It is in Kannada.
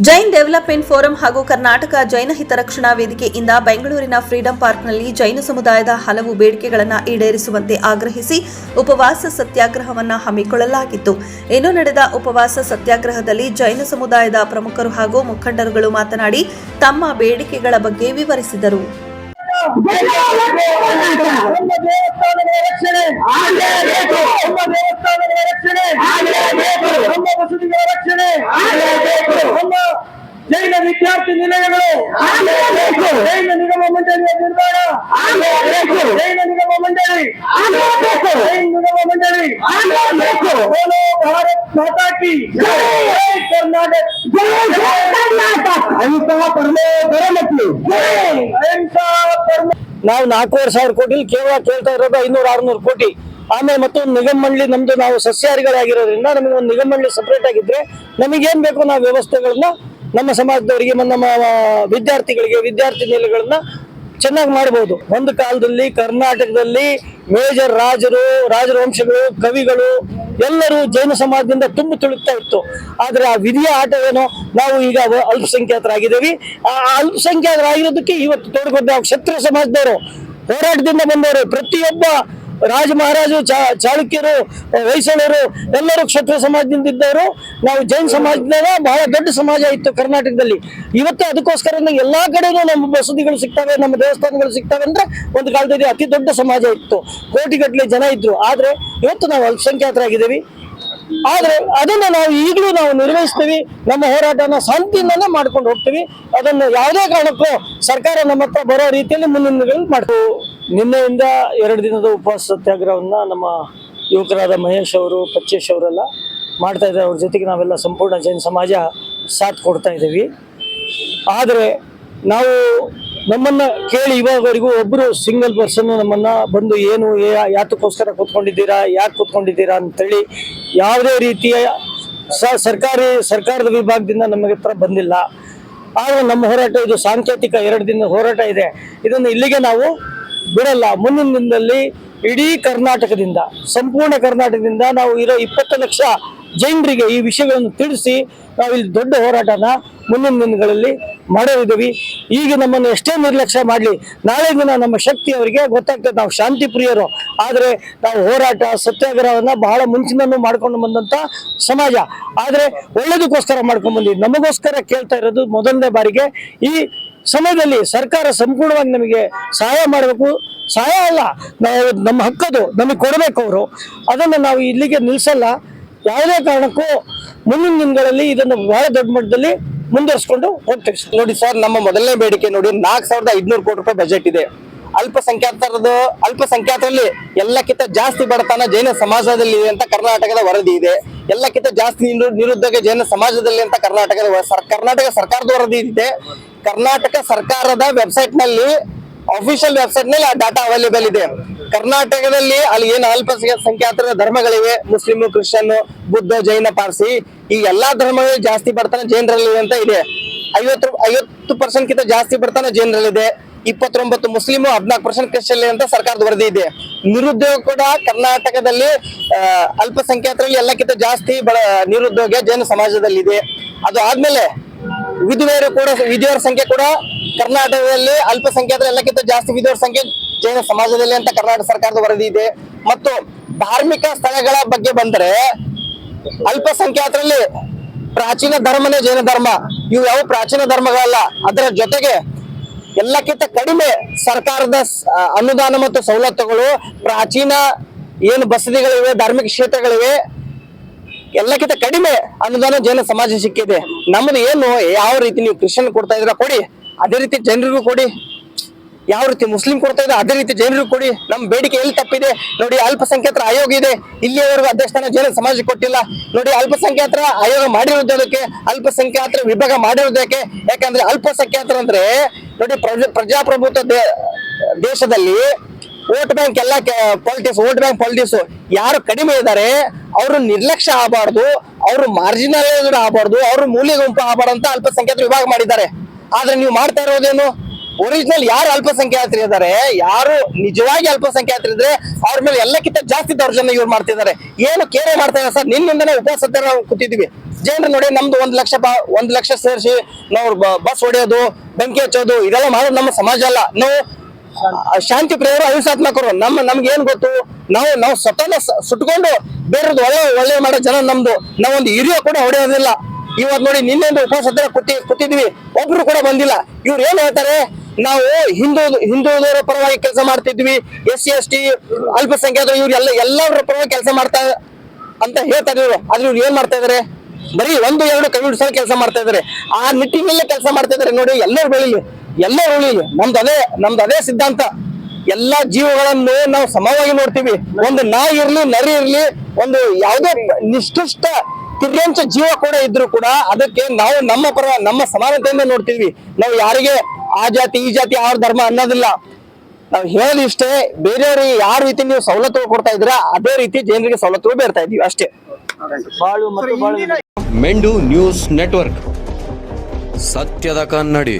ಜೈನ್ ಡೆವಲಪ್ಮೆಂಟ್ ಫೋರಂ ಹಾಗೂ ಕರ್ನಾಟಕ ಜೈನ ಹಿತರಕ್ಷಣಾ ವೇದಿಕೆಯಿಂದ ಬೆಂಗಳೂರಿನ ಫ್ರೀಡಂ ಪಾರ್ಕ್ನಲ್ಲಿ ಜೈನ ಸಮುದಾಯದ ಹಲವು ಬೇಡಿಕೆಗಳನ್ನು ಈಡೇರಿಸುವಂತೆ ಆಗ್ರಹಿಸಿ ಉಪವಾಸ ಸತ್ಯಾಗ್ರಹವನ್ನು ಹಮ್ಮಿಕೊಳ್ಳಲಾಗಿತ್ತು ಇನ್ನು ನಡೆದ ಉಪವಾಸ ಸತ್ಯಾಗ್ರಹದಲ್ಲಿ ಜೈನ ಸಮುದಾಯದ ಪ್ರಮುಖರು ಹಾಗೂ ಮುಖಂಡರುಗಳು ಮಾತನಾಡಿ ತಮ್ಮ ಬೇಡಿಕೆಗಳ ಬಗ್ಗೆ ವಿವರಿಸಿದರು ರಕ್ಷಣೆ ನಮ್ಮ ಜೈನ ವಿದ್ಯಾರ್ಥಿ ನಿಲಯಗಳು. ಜೈನ ನಿಗಮ ಮಂಡಳಿಯ ನಿರ್ಮಾಣ. ಜೈನ ನಿಗಮ ಮಂಡಳಿ. ಜೈನ ನಿಗಮ ಮಂಡಳಿ. ಬೋಲೋ ಭಾರತ್ ಮಾತಾ ಕಿ. ಕರ್ನಾಟಕ. ಅಹಿಂಸಾ ಪರಮೋ ಜೈ. ಅಹಿಂಸಾ ಪರಮ. ನಾವು ನಾಲ್ಕೂವರೆ ಸಾವಿರ ಕೋಟಿ ಕೇವಲ ಕೇಳ್ತಾ ಇರೋದು ಐನೂರು ಆರ್ನೂರು ಕೋಟಿ. ಆಮೇಲೆ ಮತ್ತೊಂದು ನಿಗಮ ಮಂಡಳಿ, ನಮ್ದು ನಾವು ಸಸ್ಯಾಹಾರಿಗಳಾಗಿರೋದ್ರಿಂದ ನಮಗೆ ಒಂದು ನಿಗಮ ಮಂಡಳಿ ಸಪರೇಟ್ ಆಗಿದ್ರೆ ನಮಗೇನ್ ಬೇಕು ನಾವು ವ್ಯವಸ್ಥೆಗಳನ್ನ ನಮ್ಮ ಸಮಾಜದವರಿಗೆ, ನಮ್ಮ ವಿದ್ಯಾರ್ಥಿಗಳಿಗೆ, ವಿದ್ಯಾರ್ಥಿ ನಿಲಯಗಳನ್ನ ಚೆನ್ನಾಗಿ ಮಾಡಬಹುದು ಒಂದು ಕಾಲದಲ್ಲಿ ಕರ್ನಾಟಕದಲ್ಲಿ ಮೇಜರ್ ರಾಜರು, ರಾಜವಂಶಗಳು, ಕವಿಗಳು ಎಲ್ಲರೂ ಜೈನ ಸಮಾಜದಿಂದ ತುಂಬಿ ತುಳುಕ್ತಾ ಇತ್ತು. ಆದ್ರೆ ಆ ವಿಧಿಯ ಏನೋ ನಾವು ಈಗ ಅಲ್ಪಸಂಖ್ಯಾತರಾಗಿದ್ದೇವೆ. ಆ ಅಲ್ಪಸಂಖ್ಯಾತರಾಗಿರೋದಕ್ಕೆ ಇವತ್ತು ತೋಡಿಕೊಂಡು ನಾವು ಕ್ಷತ್ರಿಯ ಸಮಾಜದವರು ಹೋರಾಟದಿಂದ ಬಂದವರು. ಪ್ರತಿಯೊಬ್ಬ ರಾಜ ಮಹಾರಾಜರು ಚಾಳುಕ್ಯರು ಹೊಯ್ಸಳರು ಎಲ್ಲರೂ ಕ್ಷತ್ರಿಯ ಸಮಾಜದಿಂದ ಇದ್ದವರು. ನಾವು ಜೈನ ಸಮಾಜದಾಗ ಬಹಳ ದೊಡ್ಡ ಸಮಾಜ ಇತ್ತು ಕರ್ನಾಟಕದಲ್ಲಿ. ಇವತ್ತು ಅದಕ್ಕೋಸ್ಕರ ಎಲ್ಲಾ ಕಡೆನೂ ನಮ್ಮ ಬಸದಿಗಳು ಸಿಗ್ತವೆ, ನಮ್ಮ ದೇವಸ್ಥಾನಗಳು ಸಿಗ್ತವೆ ಅಂದ್ರೆ ಒಂದು ಕಾಲದಲ್ಲಿ ಅತಿ ದೊಡ್ಡ ಸಮಾಜ ಇತ್ತು. ಕೋಟಿಗಟ್ಟಲೆ ಜನ ಇದ್ರು. ಆದ್ರೆ ಇವತ್ತು ನಾವು ಅಲ್ಪಸಂಖ್ಯಾತರಾಗಿದ್ದೀವಿ. ಆದ್ರೆ ಅದನ್ನ ನಾವು ಈಗಲೂ ನಾವು ನಿರ್ವಹಿಸ್ತೀವಿ. ನಮ್ಮ ಹೋರಾಟನ ಶಾಂತಿಯಿಂದನೇ ಮಾಡ್ಕೊಂಡು ಹೋಗ್ತೀವಿ. ಅದನ್ನು ಯಾವುದೇ ಕಾರಣಕ್ಕೂ ಸರ್ಕಾರ ನಮ್ಮ ಹತ್ರ ಬರೋ ರೀತಿಯಲ್ಲಿ ಮುಂದಿನ ಮಾಡ್ತೀವಿ. ನಿನ್ನೆಯಿಂದ ಎರಡು ದಿನದ ಉಪವಾಸ ಸತ್ಯಾಗ್ರಹವನ್ನ ನಮ್ಮ ಯುವಕರಾದ ಮಹೇಶ್ ಅವರು ಪಚ್ಚೇಶ್ ಅವರೆಲ್ಲ ಮಾಡ್ತಾ ಇದ್ದಾರೆ. ಅವ್ರ ಜೊತೆಗೆ ನಾವೆಲ್ಲ ಸಂಪೂರ್ಣ ಜೈನ ಸಮಾಜ ಸಾಥ್ ಕೊಡ್ತಾ ಇದ್ದೀವಿ. ಆದರೆ ನಾವು ನಮ್ಮನ್ನು ಕೇಳಿ ಇವಾಗವರೆಗೂ ಒಬ್ಬರು ಸಿಂಗಲ್ ಪರ್ಸನ್ ನಮ್ಮನ್ನು ಬಂದು ಏನು ಯಾತಕ್ಕೋಸ್ಕರ ಕೂತ್ಕೊಂಡಿದ್ದೀರಾ ಯಾಕೆ ಕೂತ್ಕೊಂಡಿದ್ದೀರಾ ಅಂತೇಳಿ ಯಾವುದೇ ರೀತಿಯ ಸ, ಸರ್ಕಾರಿ, ಸರ್ಕಾರದ ವಿಭಾಗದಿಂದ ನಮಗೆ ಹತ್ರ ಬಂದಿಲ್ಲ. ಆದರೆ ನಮ್ಮ ಹೋರಾಟ, ಇದು ಸಾಂಕೇತಿಕ ಎರಡು ದಿನದ ಹೋರಾಟ ಇದೆ. ಇದನ್ನು ಇಲ್ಲಿಗೆ ನಾವು ಬಿಡಲ್ಲ. ಮುಂದಿನ ದಿನದಲ್ಲಿ ಇಡೀ ಕರ್ನಾಟಕದಿಂದ, ಸಂಪೂರ್ಣ ಕರ್ನಾಟಕದಿಂದ ನಾವು ಇರೋ ಇಪ್ಪತ್ತು ಲಕ್ಷ ಜನರಿಗೆ ಈ ವಿಷಯಗಳನ್ನು ತಿಳಿಸಿ ನಾವು ಇಲ್ಲಿ ದೊಡ್ಡ ಹೋರಾಟನ ಮುಂದಿನ ದಿನಗಳಲ್ಲಿ ಮಾಡೋರಿದ್ದೀವಿ ಈಗ ನಮ್ಮನ್ನು ಎಷ್ಟೇ ನಿರ್ಲಕ್ಷ್ಯ ಮಾಡಲಿ, ನಾಳೆ ದಿನ ನಮ್ಮ ಶಕ್ತಿ ಅವರಿಗೆ ಗೊತ್ತಾಗ್ತದೆ. ನಾವು ಶಾಂತಿ ಪ್ರಿಯರು. ಆದರೆ ನಾವು ಹೋರಾಟ, ಸತ್ಯಾಗ್ರಹವನ್ನು ಬಹಳ ಮುಂಚಿನೂ ಮಾಡ್ಕೊಂಡು ಬಂದಂಥ ಸಮಾಜ. ಆದರೆ ಒಳ್ಳೇದಕ್ಕೋಸ್ಕರ ಮಾಡ್ಕೊಂಡು ಬಂದಿ ನಮಗೋಸ್ಕರ ಕೇಳ್ತಾ ಇರೋದು ಮೊದಲನೇ ಬಾರಿಗೆ ಈ ಸಮಯದಲ್ಲಿ ಸರ್ಕಾರ ಸಂಪೂರ್ಣವಾಗಿ ನಮಗೆ ಸಹಾಯ ಮಾಡಬೇಕು. ಸಹಾಯ ಅಲ್ಲ, ನಾವು ನಮ್ಮ ಹಕ್ಕದು ನಮಗೆ ಕೊಡಬೇಕು ಅವರು. ಅದನ್ನು ನಾವು ಇಲ್ಲಿಗೆ ನಿಲ್ಲಿಸಲ್ಲ. ಯಾವುದೇ ಕಾರಣಕ್ಕೂ ಮುಂದಿನ ದಿನಗಳಲ್ಲಿ ಇದನ್ನು ಬಹಳ ದೊಡ್ಡ ಮಟ್ಟದಲ್ಲಿ ಮುಂದುವರ್ಸ್ಕೊಂಡು ಹೋಗ್ತೀವಿ ನೋಡಿ ಸರ್, ನಮ್ಮ ಮೊದಲನೇ ಬೇಡಿಕೆ ನೋಡಿ, ನಾಲ್ಕು ಸಾವಿರದ ಐದುನೂರು ಕೋಟಿ ರೂಪಾಯಿ ಬಜೆಟ್ ಇದೆ. ಅಲ್ಪಸಂಖ್ಯಾತರದು ಅಲ್ಪಸಂಖ್ಯಾತರಲ್ಲಿ ಎಲ್ಲಕ್ಕಿಂತ ಜಾಸ್ತಿ ಬಡತನ ಜೈನ ಸಮಾಜದಲ್ಲಿ ಇದೆ ಅಂತ ಕರ್ನಾಟಕದ ವರದಿ ಇದೆ. ಎಲ್ಲಕ್ಕಿಂತ ಜಾಸ್ತಿ ನಿರು- ನಿರುದ್ಯೋಗ ಜೈನ ಸಮಾಜದಲ್ಲಿ ಅಂತ ಕರ್ನಾಟಕದ ಕರ್ನಾಟಕ ಸರ್ಕಾರದ ವರದಿ ಇದೆ. ಕರ್ನಾಟಕ ಸರ್ಕಾರದ ವೆಬ್ಸೈಟ್ನಲ್ಲಿ ಅಫಿಷಿಯಲ್ ವೆಬ್ಸೈಟ್ನಲ್ಲಿ ಆ ಡಾಟಾ ಅವೈಲೇಬಲ್ ಇದೆ. ಕರ್ನಾಟಕದಲ್ಲಿ ಅಲ್ಲಿ ಏನು ಅಲ್ಪಸಂಖ್ಯಾತರ ಧರ್ಮಗಳಿವೆ. ಮುಸ್ಲಿಂ ಕ್ರಿಶ್ಚಿಯನ್, ಬುದ್ಧ, ಜೈನ, ಪಾರ್ಸಿ, ಈ ಎಲ್ಲಾ ಧರ್ಮಗಳು ಜಾಸ್ತಿ ಬರ್ತಾನೆ ಜೈನರಲ್ಲಿ ಅಂತ ಇದೆ. ಐವತ್ತು ಐವತ್ತು ಪರ್ಸೆಂಟ್ ಕಿಂತ ಜಾಸ್ತಿ ಬರ್ತಾನೆ ಜೈನರಲ್ಲಿ ಇದೆ. ಇಪ್ಪತ್ತೊಂಬತ್ತು ಮುಸ್ಲಿಂ ಹದಿನಾಲ್ಕು ಪರ್ಸೆಂಟ್ ಕ್ರಿಶ್ಚಿಯನ್ ಅಂತ ಸರ್ಕಾರದ ವರದಿ ಇದೆ. ನಿರುದ್ಯೋಗ ಕೂಡ ಕರ್ನಾಟಕದಲ್ಲಿ ಅಲ್ಪಸಂಖ್ಯಾತರಲ್ಲಿ ಎಲ್ಲಕ್ಕಿಂತ ಜಾಸ್ತಿ ಬಡ ನಿರುದ್ಯೋಗ ಜೈನ ಸಮಾಜದಲ್ಲಿ ಇದೆ ಅದು ಆದ್ಮೇಲೆ ವಿಧವೆಯರು ಕೂಡ ವಿಧಿಯವರ ಸಂಖ್ಯೆ ಕೂಡ ಕರ್ನಾಟಕದಲ್ಲಿ ಅಲ್ಪಸಂಖ್ಯಾತರ ಎಲ್ಲಕ್ಕಿಂತ ಜಾಸ್ತಿ ವಿಧಿಯವರ ಸಂಖ್ಯೆ ಜೈನ ಸಮಾಜದಲ್ಲಿ ಅಂತ ಕರ್ನಾಟಕ ಸರ್ಕಾರದ ವರದಿ ಇದೆ. ಮತ್ತು ಧಾರ್ಮಿಕ ಸ್ಥಳಗಳ ಬಗ್ಗೆ ಬಂದರೆ ಅಲ್ಪಸಂಖ್ಯಾತರಲ್ಲಿ ಪ್ರಾಚೀನ ಧರ್ಮನೇ ಜೈನ ಧರ್ಮ. ಇವು ಯಾವ ಪ್ರಾಚೀನ ಧರ್ಮಗಳಲ್ಲ. ಅದರ ಜೊತೆಗೆ ಎಲ್ಲಕ್ಕಿಂತ ಕಡಿಮೆ ಸರ್ಕಾರದ ಅನುದಾನ ಮತ್ತು ಸವಲತ್ತುಗಳು ಪ್ರಾಚೀನ ಏನು ಬಸದಿಗಳಿವೆ, ಧಾರ್ಮಿಕ ಕ್ಷೇತ್ರಗಳಿವೆ. ಎಲ್ಲಕ್ಕಿಂತ ಕಡಿಮೆ ಅನುದಾನ ಜೈನ ಸಮಾಜ ಸಿಕ್ಕಿದೆ. ನಮ್ದು ಏನು, ಯಾವ ರೀತಿ ನೀವು ಕ್ರಿಶ್ಚಿಯನ್ ಕೊಡ್ತಾ ಇದ್ರ ಕೊಡಿ. ಅದೇ ರೀತಿ ಜನರಿಗೂ ಕೊಡಿ. ಯಾವ ರೀತಿ ಮುಸ್ಲಿಂ ಕೊಡ್ತಾ ಇದೆ ಅದೇ ರೀತಿ ಜನರಿಗೂ ಕೊಡಿ. ನಮ್ಮ ಬೇಡಿಕೆ ಎಲ್ಲಿ ತಪ್ಪಿದೆ? ನೋಡಿ, ಅಲ್ಪಸಂಖ್ಯಾತರ ಆಯೋಗ ಇದೆ. ಇಲ್ಲಿಯವರೆಗೂ ಅಧ್ಯಕ್ಷನ ಜೈನ ಸಮಾಜ ಕೊಟ್ಟಿಲ್ಲ. ನೋಡಿ, ಅಲ್ಪಸಂಖ್ಯಾತರ ಆಯೋಗ ಮಾಡಿರೋದಕ್ಕೆ, ಅಲ್ಪಸಂಖ್ಯಾತರ ವಿಭಾಗ ಮಾಡಿರೋದಕ್ಕೆ. ಯಾಕಂದ್ರೆ ಅಲ್ಪಸಂಖ್ಯಾತರ ಅಂದ್ರೆ, ನೋಡಿ, ಪ್ರಜಾ- ಪ್ರಜಾಪ್ರಭುತ್ವ ದೇಶದಲ್ಲಿ ವೋಟ್ ಬ್ಯಾಂಕ್ ಎಲ್ಲ ಪಾಲಿಟಿಕ್ಸ್ ವೋಟ್ ಬ್ಯಾಂಕ್ ಪಾಲಿಟಿಕ್ಸ್ ಯಾರು ಕಡಿಮೆ ಇದ್ದಾರೆ ಅವರು ನಿರ್ಲಕ್ಷ್ಯ ಆಗಬಾರ್ದು, ಅವರು ಮಾರ್ಜಿನಲ್ ಆಗಬಾರ್ದು, ಅವರು ಮೂಲೆ ಗುಂಪು ಆಗಬಾರ್ದು ಅಂತ ಅಲ್ಪಸಂಖ್ಯಾತರ ವಿಭಾಗ ಮಾಡಿದ್ದಾರೆ. ಆದ್ರೆ ನೀವು ಮಾಡ್ತಾ ಇರೋದೇನು? ಒರಿಜಿನಲ್ ಯಾರು ಅಲ್ಪಸಂಖ್ಯಾತರು ಇದ್ದಾರೆ? ಯಾರು ನಿಜವಾಗಿ ಅಲ್ಪಸಂಖ್ಯಾತರು ಇದ್ರೆ ಅವ್ರ ಮೇಲೆ ಎಲ್ಲಕ್ಕಿಂತ ಜಾಸ್ತಿ ದೌರ್ಜನ್ಯ ಇವ್ರು ಮಾಡ್ತಿದ್ದಾರೆ. ಏನು ಕೇರೆ ಮಾಡ್ತಾ ಇದ್ದಾರೆ ಸರ್? ನಿನ್ನಿಂದನೇ ಉಪವಾಸ ನಾವು ಕೂತಿದ್ವಿ ಜನರು ನೋಡಿ ನಮ್ದು ಒಂದ್ ಲಕ್ಷ ಒಂದ್ ಲಕ್ಷ ಸೇರಿಸಿ ನಾವು ಬಸ್ ಹೊಡೆಯೋದು, ಬೆಂಕಿ ಹಚ್ಚೋದು, ಇದೆಲ್ಲ ಮಾಡೋದು ನಮ್ಮ ಸಮಾಜ ಅಲ್ಲ. ನಾವು ಶಾಂತಿ ಪ್ರಿಯರು ಅಹಿಂಸಾತ್ಮಕರು, ನಮ್ಮ ನಮ್ಗೆ ಏನ್ ಗೊತ್ತು? ನಾವು ನಾವು ಸ್ವತಃ ಸುಟ್ಕೊಂಡು ಬೇರೆದು ಒಳ್ಳೆ ಒಳ್ಳೆ ಮಾಡೋ ಜನ ನಮ್ದು. ನಾವೊಂದು ಹಿರಿಯ ಕೂಡ ಹೊಡೆಯೋದಿಲ್ಲ. ಇವತ್ ನೋಡಿ ನಿನ್ನೆಂದು ಉಪವಾಸ ಹತ್ರ ಕೂತಿ ಕೂತಿದ್ವಿ ಒಬ್ರು ಕೂಡ ಬಂದಿಲ್ಲ. ಇವ್ರು ಏನ್ ಹೇಳ್ತಾರೆ? ನಾವು ಹಿಂದೂ ಹಿಂದೂದವರ ಪರವಾಗಿ ಕೆಲಸ ಮಾಡ್ತಿದ್ವಿ. ಎಸ್ ಸಿ, ಎಸ್ ಟಿ, ಅಲ್ಪಸಂಖ್ಯಾತರು, ಇವ್ರು ಎಲ್ಲ ಎಲ್ಲರ ಪರವಾಗಿ ಕೆಲಸ ಮಾಡ್ತಾ ಅಂತ ಹೇಳ್ತಾರೆ ಇವ್ರು ಆದ್ರೆ ಇವ್ರು ಏನ್ ಮಾಡ್ತಾ ಇದಾರೆ? ಬರೀ ಒಂದು, ಎರಡು ಕೈ ಸಲ ಕೆಲಸ ಮಾಡ್ತಾ ಇದಾರೆ. ಆ ನಿಟ್ಟಿನಲ್ಲೇ ಕೆಲಸ ಮಾಡ್ತಾ ಇದಾರೆ. ನೋಡಿ ಎಲ್ಲರೂ ಬೆಳಿಲಿ. ಎಲ್ಲರೂ ಉಳಿಲಿ ನಮ್ದು ಅದೇ ನಮ್ದು ಅದೇ ಸಿದ್ಧಾಂತ. ಎಲ್ಲಾ ಜೀವಗಳನ್ನು ನಾವು ಸಮವಾಗಿ ನೋಡ್ತೀವಿ. ಒಂದು ನಾಯಿ ಇರ್ಲಿ ನರಿ ಇರ್ಲಿ ಒಂದು ಯಾವುದೇ ನಿಷ್ಕೃಷ್ಟ ತಿರ್ಯಂಚ ಜೀವ ಕೂಡ ಇದ್ರು ಕೂಡ ಅದಕ್ಕೆ ನಾವು ನಮ್ಮ ಪರ ನಮ್ಮ ಸಮಾನತೆಯಿಂದ ನೋಡ್ತೀವಿ. ನಾವು ಯಾರಿಗೆ ಆ ಜಾತಿ ಈ ಜಾತಿ ಅವ್ರ ಧರ್ಮ ಅನ್ನೋದಿಲ್ಲ. ನಾವು ಹೇಳಿ ಇಷ್ಟೇ ಬೇರೆಯವ್ರಿಗೆ ಯಾವ ರೀತಿ ನೀವು ಸವಲತ್ತುಗಳು ಕೊಡ್ತಾ ಇದ್ರ ಅದೇ ರೀತಿ ಜನರಿಗೆ ಸವಲತ್ತುಗಳು ಬೇರ್ತಾ ಇದೀವಿ ಅಷ್ಟೇ. ಬಾಳು ಮತ್ತು ಬಾಳು. ಮೆಂಡು ನ್ಯೂಸ್ ನೆಟ್ವರ್ಕ್. ಸತ್ಯದ ಕನ್ನಡಿ.